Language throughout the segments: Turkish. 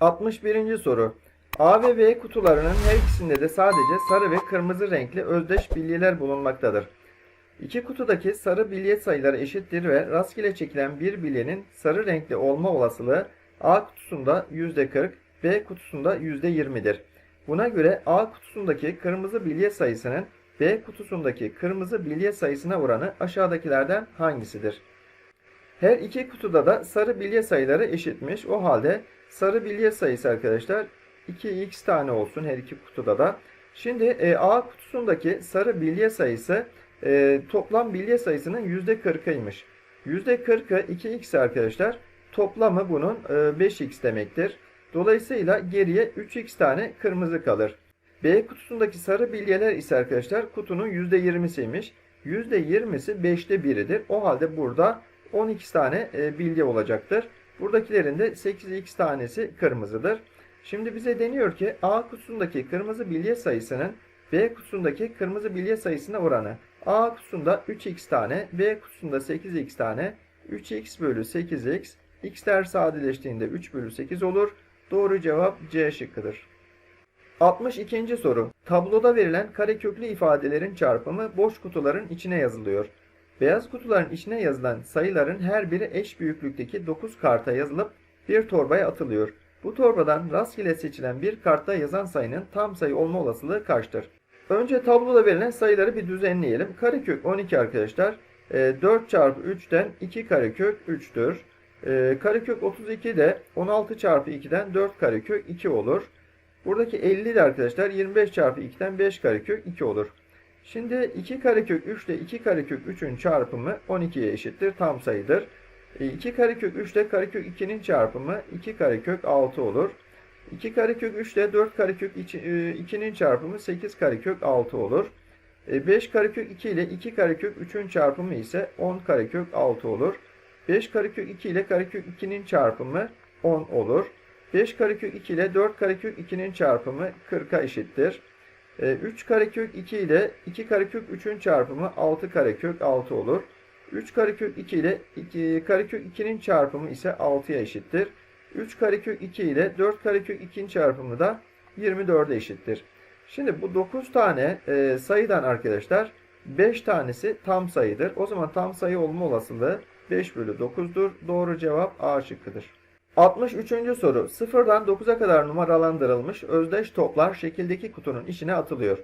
61. soru. A ve B kutularının her ikisinde de sadece sarı ve kırmızı renkli özdeş bilyeler bulunmaktadır. İki kutudaki sarı bilye sayıları eşittir ve rastgele çekilen bir bilyenin sarı renkli olma olasılığı A kutusunda %40, B kutusunda %20'dir. Buna göre A kutusundaki kırmızı bilye sayısının B kutusundaki kırmızı bilye sayısına oranı aşağıdakilerden hangisidir? Her iki kutuda da sarı bilye sayıları eşitmiş. O halde sarı bilye sayısı arkadaşlar 2x tane olsun her iki kutuda da. Şimdi e, A kutusundaki sarı bilye sayısı e, toplam bilye sayısının %40'ıymış. %40'ı 2x arkadaşlar. Toplamı bunun e, 5x demektir. Dolayısıyla geriye 3x tane kırmızı kalır. B kutusundaki sarı bilyeler ise arkadaşlar kutunun %20'siymiş. %20'si 5'te 1'idir. O halde burada 12 tane e, bilye olacaktır. Buradakilerin de 8x tanesi kırmızıdır. Şimdi bize deniyor ki A kutusundaki kırmızı bilye sayısının B kutusundaki kırmızı bilye sayısına oranı. A kutusunda 3x tane, B kutusunda 8x tane. 3x bölü 8x. x'ler sadeleştiğinde 3 bölü 8 olur. Doğru cevap C şıkkıdır. 62. soru. Tabloda verilen kareköklü ifadelerin çarpımı boş kutuların içine yazılıyor. Beyaz kutuların içine yazılan sayıların her biri eş büyüklükteki 9 karta yazılıp bir torbaya atılıyor. Bu torbadan rastgele seçilen bir kartta yazan sayının tam sayı olma olasılığı kaçtır? Önce tabloda verilen sayıları bir düzenleyelim. Karekök 12 arkadaşlar. E, 4 çarpı 3'ten 2 karekök 3'tür. E, karekök 32 de 16 çarpı 2'den 4 karekök 2 olur. Buradaki 50 de arkadaşlar 25 çarpı 2'den 5 karekök 2 olur. Şimdi 2 karekök 3 ile 2 karekök 3'ün çarpımı 12'ye eşittir. Tam sayıdır. 2 karekök 3 ile karekök 2'nin çarpımı 2 karekök 6 olur. 2 karekök 3 ile 4 karekök 2'nin çarpımı 8 karekök 6 olur. 5 karekök 2 ile 2 karekök 3'ün çarpımı ise 10 karekök 6 olur. 5 karekök 2 ile karekök 2'nin çarpımı 10 olur. 5 karekök 2 ile 4 karekök 2'nin çarpımı 40'a eşittir. 3 karekök 2 ile 2 karekök 3'ün çarpımı 6 karekök 6 olur. 3 karekök 2 ile 2 karekök 2'nin çarpımı ise 6'ya eşittir. 3 karekök 2 ile 4 karekök 2'nin çarpımı da 24'e eşittir. Şimdi bu 9 tane e, sayıdan arkadaşlar 5 tanesi tam sayıdır. O zaman tam sayı olma olasılığı 5 bölü 9'dur. Doğru cevap A şıkkıdır. 63. soru. Sıfırdan 9'a kadar numaralandırılmış özdeş toplar şekildeki kutunun içine atılıyor.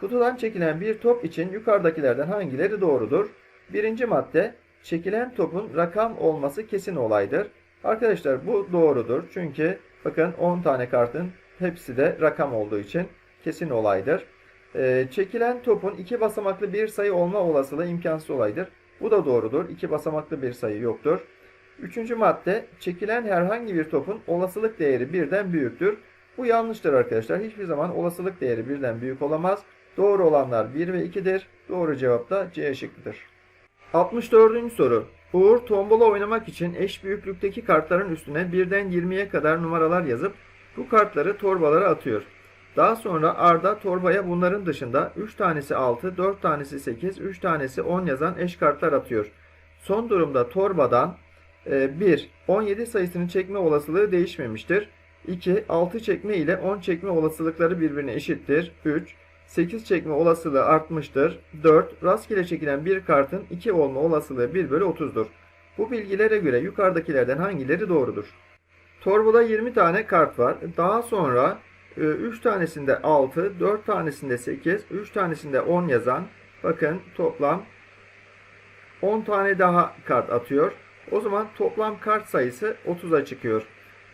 Kutudan çekilen bir top için yukarıdakilerden hangileri doğrudur? Birinci madde, çekilen topun rakam olması kesin olaydır. Arkadaşlar bu doğrudur. Çünkü bakın 10 tane kartın hepsi de rakam olduğu için kesin olaydır. Ee, çekilen topun iki basamaklı bir sayı olma olasılığı imkansız olaydır. Bu da doğrudur. İki basamaklı bir sayı yoktur. Üçüncü madde, çekilen herhangi bir topun olasılık değeri birden büyüktür. Bu yanlıştır arkadaşlar. Hiçbir zaman olasılık değeri birden büyük olamaz. Doğru olanlar 1 ve 2'dir. Doğru cevap da C şıkkıdır. 64. soru. Uğur tombola oynamak için eş büyüklükteki kartların üstüne birden 20'ye kadar numaralar yazıp bu kartları torbalara atıyor. Daha sonra Arda torbaya bunların dışında 3 tanesi 6, 4 tanesi 8, 3 tanesi 10 yazan eş kartlar atıyor. Son durumda torbadan 1. 17 sayısını çekme olasılığı değişmemiştir. 2. 6 çekme ile 10 çekme olasılıkları birbirine eşittir. 3. 8 çekme olasılığı artmıştır. 4. Rastgele çekilen bir kartın 2 olma olasılığı 1 bölü 30'dur. Bu bilgilere göre yukarıdakilerden hangileri doğrudur? Torbada 20 tane kart var. Daha sonra 3 tanesinde 6, 4 tanesinde 8, 3 tanesinde 10 yazan bakın toplam 10 tane daha kart atıyor. O zaman toplam kart sayısı 30'a çıkıyor.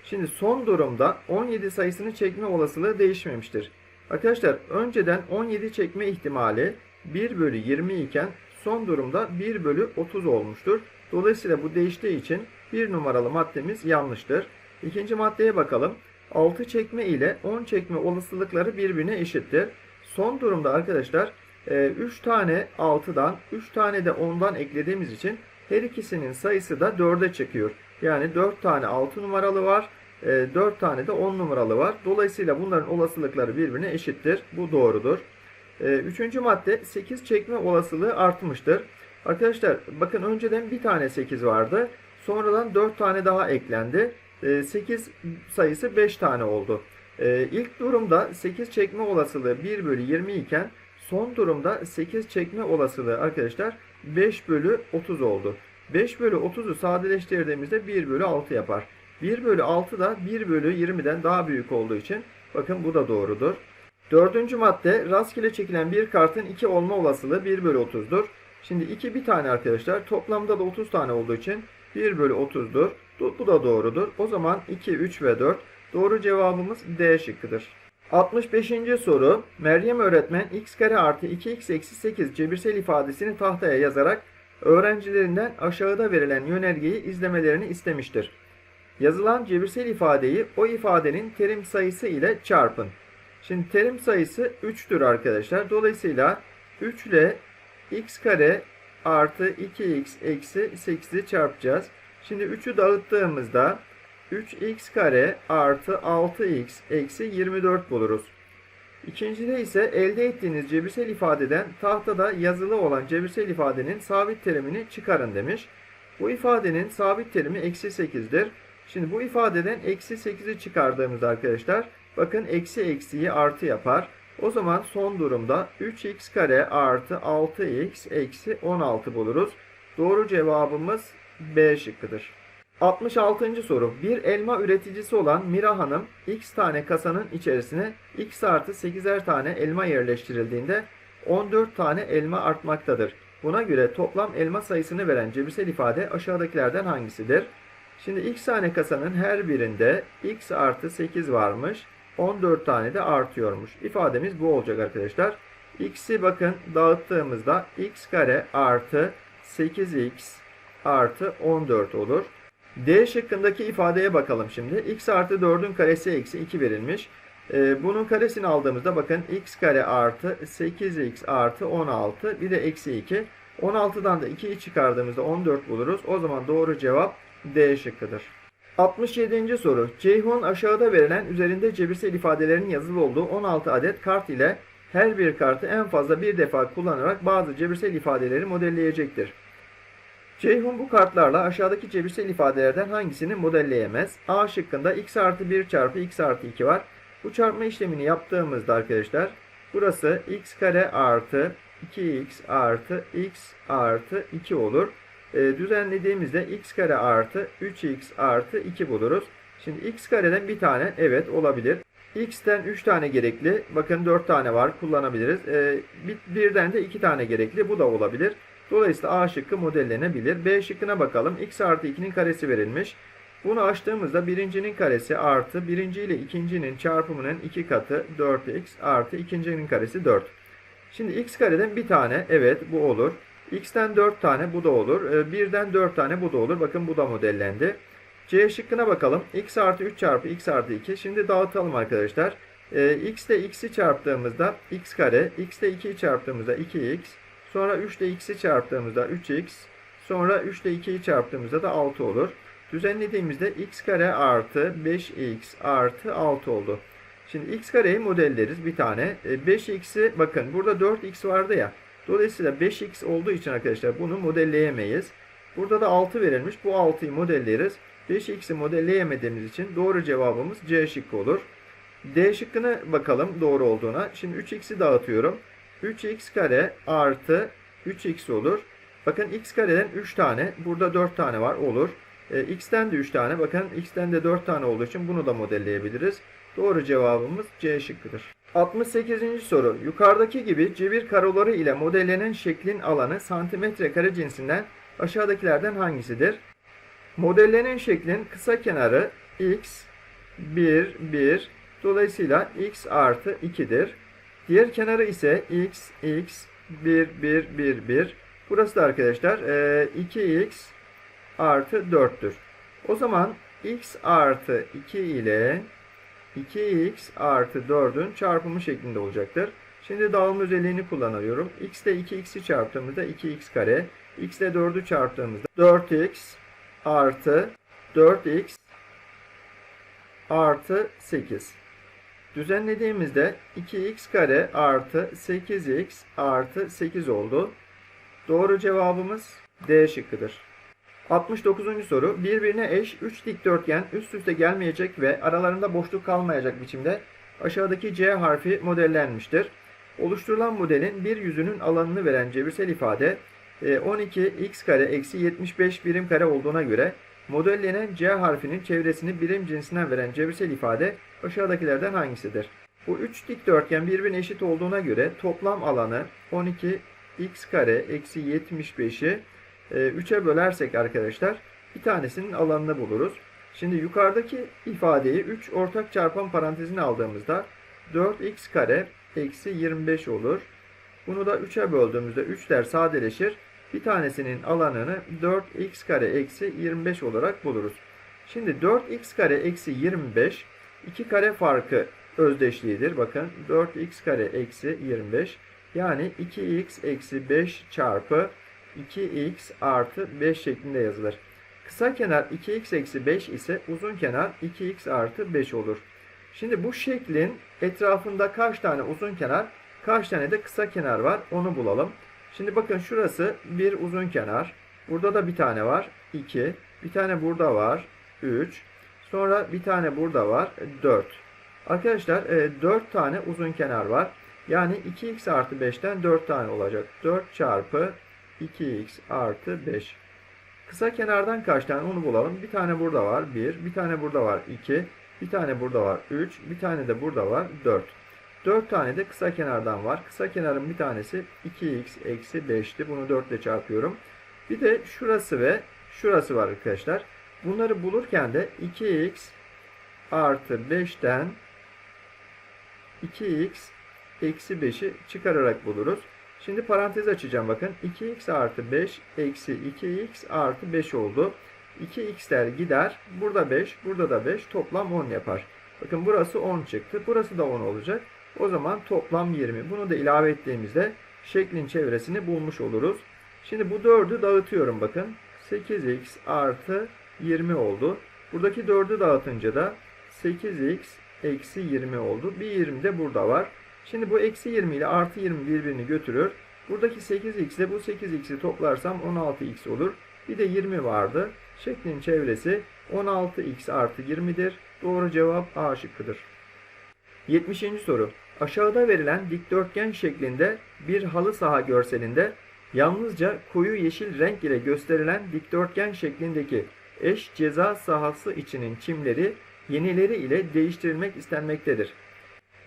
Şimdi son durumda 17 sayısını çekme olasılığı değişmemiştir. Arkadaşlar önceden 17 çekme ihtimali 1 bölü 20 iken son durumda 1 bölü 30 olmuştur. Dolayısıyla bu değiştiği için bir numaralı maddemiz yanlıştır. İkinci maddeye bakalım. 6 çekme ile 10 çekme olasılıkları birbirine eşittir. Son durumda arkadaşlar 3 tane 6'dan 3 tane de 10'dan eklediğimiz için her ikisinin sayısı da 4'e çıkıyor. Yani 4 tane 6 numaralı var. 4 tane de 10 numaralı var. Dolayısıyla bunların olasılıkları birbirine eşittir. Bu doğrudur. Üçüncü madde 8 çekme olasılığı artmıştır. Arkadaşlar bakın önceden bir tane 8 vardı. Sonradan 4 tane daha eklendi. 8 sayısı 5 tane oldu. E, ilk durumda 8 çekme olasılığı 1 bölü 20 iken son durumda 8 çekme olasılığı arkadaşlar 5 bölü 30 oldu. 5 bölü 30'u sadeleştirdiğimizde 1 bölü 6 yapar. 1 bölü 6 da 1 bölü 20'den daha büyük olduğu için bakın bu da doğrudur. Dördüncü madde rastgele çekilen bir kartın 2 olma olasılığı 1 bölü 30'dur. Şimdi 2 bir tane arkadaşlar toplamda da 30 tane olduğu için 1 bölü 30'dur. Bu da doğrudur. O zaman 2, 3 ve 4 doğru cevabımız D şıkkıdır. 65. soru Meryem öğretmen x kare artı 2x eksi 8 cebirsel ifadesini tahtaya yazarak öğrencilerinden aşağıda verilen yönergeyi izlemelerini istemiştir. Yazılan cebirsel ifadeyi o ifadenin terim sayısı ile çarpın. Şimdi terim sayısı 3'tür arkadaşlar. Dolayısıyla 3 ile x kare artı 2x eksi 8'i çarpacağız. Şimdi 3'ü dağıttığımızda 3x kare artı 6x eksi 24 buluruz. İkincide ise elde ettiğiniz cebirsel ifadeden tahtada yazılı olan cebirsel ifadenin sabit terimini çıkarın demiş. Bu ifadenin sabit terimi eksi 8'dir. Şimdi bu ifadeden eksi 8'i çıkardığımızda arkadaşlar bakın eksi eksiyi artı yapar. O zaman son durumda 3x kare artı 6x eksi 16 buluruz. Doğru cevabımız B şıkkıdır. 66. soru. Bir elma üreticisi olan Mira Hanım x tane kasanın içerisine x artı 8'er tane elma yerleştirildiğinde 14 tane elma artmaktadır. Buna göre toplam elma sayısını veren cebirsel ifade aşağıdakilerden hangisidir? Şimdi x tane kasanın her birinde x artı 8 varmış. 14 tane de artıyormuş. İfademiz bu olacak arkadaşlar. x'i bakın dağıttığımızda x kare artı 8x artı 14 olur. D şıkkındaki ifadeye bakalım şimdi. x artı 4'ün karesi eksi 2 verilmiş. Ee, bunun karesini aldığımızda bakın x kare artı 8x artı 16 bir de eksi 2. 16'dan da 2'yi çıkardığımızda 14 buluruz. O zaman doğru cevap D şıkkıdır. 67. soru. Ceyhun aşağıda verilen üzerinde cebirsel ifadelerin yazılı olduğu 16 adet kart ile her bir kartı en fazla bir defa kullanarak bazı cebirsel ifadeleri modelleyecektir. Ceyhun bu kartlarla aşağıdaki cebirsel ifadelerden hangisini modelleyemez? A şıkkında x artı 1 çarpı x artı 2 var. Bu çarpma işlemini yaptığımızda arkadaşlar burası x kare artı 2x artı x artı 2 olur. E, düzenlediğimizde x kare artı 3x artı 2 buluruz. Şimdi x kareden bir tane evet olabilir. x'ten 3 tane gerekli. Bakın 4 tane var kullanabiliriz. E, bir, birden de 2 tane gerekli. Bu da olabilir. Dolayısıyla A şıkkı modellenebilir. B şıkkına bakalım. x artı 2'nin karesi verilmiş. Bunu açtığımızda birincinin karesi artı birinci ile ikincinin çarpımının 2 katı 4x artı ikincinin karesi 4. Şimdi x kareden bir tane evet bu olur. x'ten 4 tane bu da olur. Ee, birden 4 tane bu da olur. Bakın bu da modellendi. C şıkkına bakalım. x artı 3 çarpı x artı 2. Şimdi dağıtalım arkadaşlar. Ee, x ile x'i çarptığımızda x kare. x ile 2'yi çarptığımızda 2x. Sonra 3 ile x'i çarptığımızda 3x. Sonra 3 ile 2'yi çarptığımızda da 6 olur. Düzenlediğimizde x kare artı 5x artı 6 oldu. Şimdi x kareyi modelleriz bir tane. 5x'i bakın burada 4x vardı ya. Dolayısıyla 5x olduğu için arkadaşlar bunu modelleyemeyiz. Burada da 6 verilmiş. Bu 6'yı modelleriz. 5x'i modelleyemediğimiz için doğru cevabımız C şıkkı olur. D şıkkına bakalım doğru olduğuna. Şimdi 3x'i dağıtıyorum. 3x kare artı 3x olur. Bakın x kareden 3 tane. Burada 4 tane var. Olur. E, x'ten de 3 tane. Bakın x'ten de 4 tane olduğu için bunu da modelleyebiliriz. Doğru cevabımız C şıkkıdır. 68. soru. Yukarıdaki gibi cebir karoları ile modellenen şeklin alanı santimetre kare cinsinden aşağıdakilerden hangisidir? Modellenen şeklin kısa kenarı x 1 1 dolayısıyla x artı 2'dir. Diğer kenarı ise x x 1 1 1 1. Burası da arkadaşlar 2x artı 4'tür. O zaman x artı 2 ile 2x artı 4'ün çarpımı şeklinde olacaktır. Şimdi dağılma özelliğini kullanıyorum. x ile 2x'i çarptığımızda 2x kare. x ile 4'ü çarptığımızda 4x artı 4x artı 8. Düzenlediğimizde 2x kare artı 8x artı 8 oldu. Doğru cevabımız D şıkkıdır. 69. soru. Birbirine eş 3 dikdörtgen üst üste gelmeyecek ve aralarında boşluk kalmayacak biçimde aşağıdaki C harfi modellenmiştir. Oluşturulan modelin bir yüzünün alanını veren cebirsel ifade e, 12 x kare eksi 75 birim kare olduğuna göre modellenen C harfinin çevresini birim cinsinden veren cebirsel ifade aşağıdakilerden hangisidir? Bu üç dikdörtgen birbirine eşit olduğuna göre toplam alanı 12 x kare eksi 75'i 3'e bölersek arkadaşlar bir tanesinin alanını buluruz. Şimdi yukarıdaki ifadeyi 3 ortak çarpan parantezine aldığımızda 4x kare eksi 25 olur. Bunu da 3'e böldüğümüzde 3'ler sadeleşir. Bir tanesinin alanını 4x kare eksi 25 olarak buluruz. Şimdi 4x kare eksi 25 iki kare farkı özdeşliğidir. Bakın 4x kare eksi 25 yani 2x eksi 5 çarpı 2x artı 5 şeklinde yazılır. Kısa kenar 2x eksi 5 ise uzun kenar 2x artı 5 olur. Şimdi bu şeklin etrafında kaç tane uzun kenar, kaç tane de kısa kenar var onu bulalım. Şimdi bakın şurası bir uzun kenar. Burada da bir tane var. 2. Bir tane burada var. 3. Sonra bir tane burada var. 4. Arkadaşlar 4 tane uzun kenar var. Yani 2x artı 5'ten 4 tane olacak. 4 çarpı 2x artı 5. Kısa kenardan kaç tane onu bulalım. Bir tane burada var 1. Bir tane burada var 2. Bir tane burada var 3. Bir tane de burada var 4. 4 tane de kısa kenardan var. Kısa kenarın bir tanesi 2x eksi 5'ti. Bunu 4 ile çarpıyorum. Bir de şurası ve şurası var arkadaşlar. Bunları bulurken de 2x artı 5'ten 2x eksi 5'i çıkararak buluruz. Şimdi parantez açacağım bakın. 2x artı 5 eksi 2x artı 5 oldu. 2x'ler gider. Burada 5, burada da 5. Toplam 10 yapar. Bakın burası 10 çıktı. Burası da 10 olacak. O zaman toplam 20. Bunu da ilave ettiğimizde şeklin çevresini bulmuş oluruz. Şimdi bu 4'ü dağıtıyorum bakın. 8x artı 20 oldu. Buradaki 4'ü dağıtınca da 8x eksi 20 oldu. Bir 20 de burada var. Şimdi bu eksi 20 ile artı 20 birbirini götürür. Buradaki 8x ile bu 8x'i toplarsam 16x olur. Bir de 20 vardı. Şeklin çevresi 16x artı 20'dir. Doğru cevap A şıkkıdır. 70. soru. Aşağıda verilen dikdörtgen şeklinde bir halı saha görselinde yalnızca koyu yeşil renk ile gösterilen dikdörtgen şeklindeki eş ceza sahası içinin çimleri yenileri ile değiştirilmek istenmektedir.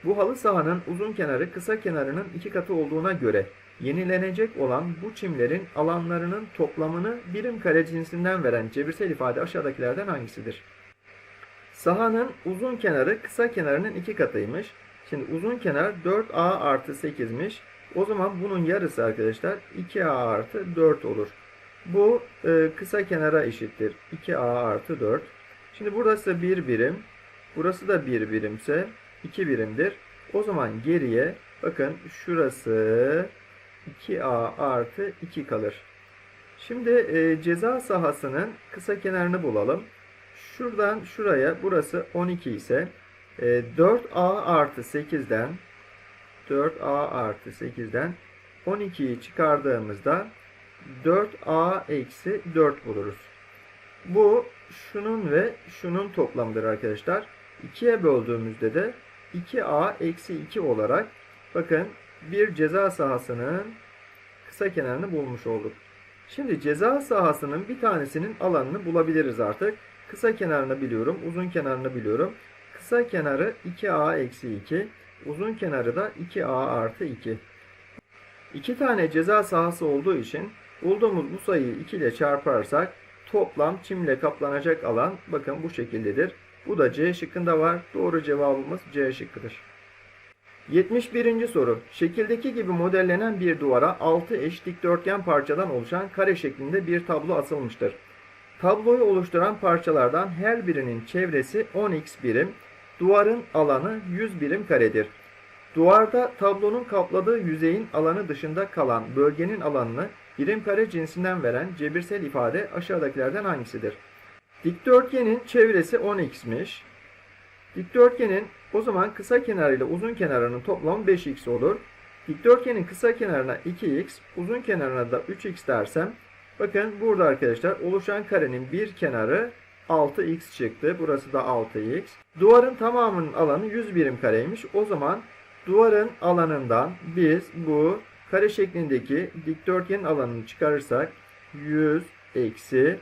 Bu halı sahanın uzun kenarı kısa kenarının iki katı olduğuna göre yenilenecek olan bu çimlerin alanlarının toplamını birim kare cinsinden veren cebirsel ifade aşağıdakilerden hangisidir? Sahanın uzun kenarı kısa kenarının iki katıymış. Şimdi uzun kenar 4a artı 8'miş. O zaman bunun yarısı arkadaşlar 2a artı 4 olur. Bu e, kısa kenara eşittir. 2a artı 4. Şimdi burası 1 birim. Burası da 1 birimse 2 birimdir. O zaman geriye bakın şurası 2a artı 2 kalır. Şimdi e, ceza sahasının kısa kenarını bulalım. Şuradan şuraya burası 12 ise e, 4a artı 8'den 4a artı 8'den 12'yi çıkardığımızda 4a eksi 4 buluruz. Bu şunun ve şunun toplamıdır arkadaşlar. 2'ye böldüğümüzde de 2a eksi 2 olarak bakın bir ceza sahasının kısa kenarını bulmuş olduk. Şimdi ceza sahasının bir tanesinin alanını bulabiliriz artık. Kısa kenarını biliyorum, uzun kenarını biliyorum. Kısa kenarı 2a eksi 2, uzun kenarı da 2a artı 2. İki tane ceza sahası olduğu için bulduğumuz bu sayıyı 2 ile çarparsak toplam çimle kaplanacak alan bakın bu şekildedir. Bu da C şıkkında var. Doğru cevabımız C şıkkıdır. 71. soru. Şekildeki gibi modellenen bir duvara 6 eş dikdörtgen parçadan oluşan kare şeklinde bir tablo asılmıştır. Tabloyu oluşturan parçalardan her birinin çevresi 10x birim, duvarın alanı 100 birim karedir. Duvarda tablonun kapladığı yüzeyin alanı dışında kalan bölgenin alanını birim kare cinsinden veren cebirsel ifade aşağıdakilerden hangisidir? Dikdörtgenin çevresi 10x'miş. Dikdörtgenin o zaman kısa kenarı ile uzun kenarının toplamı 5x olur. Dikdörtgenin kısa kenarına 2x, uzun kenarına da 3x dersem Bakın burada arkadaşlar oluşan karenin bir kenarı 6x çıktı. Burası da 6x. Duvarın tamamının alanı 100 birim kareymiş. O zaman duvarın alanından biz bu kare şeklindeki dikdörtgenin alanını çıkarırsak 100 eksi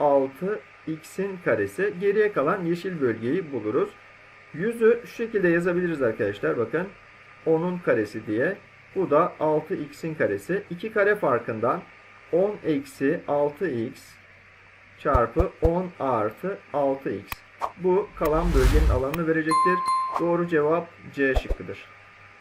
6x'in karesi. Geriye kalan yeşil bölgeyi buluruz. 100'ü şu şekilde yazabiliriz arkadaşlar. Bakın 10'un karesi diye. Bu da 6x'in karesi. 2 kare farkından 10 eksi 6x çarpı 10 artı 6x. Bu kalan bölgenin alanını verecektir. Doğru cevap C şıkkıdır.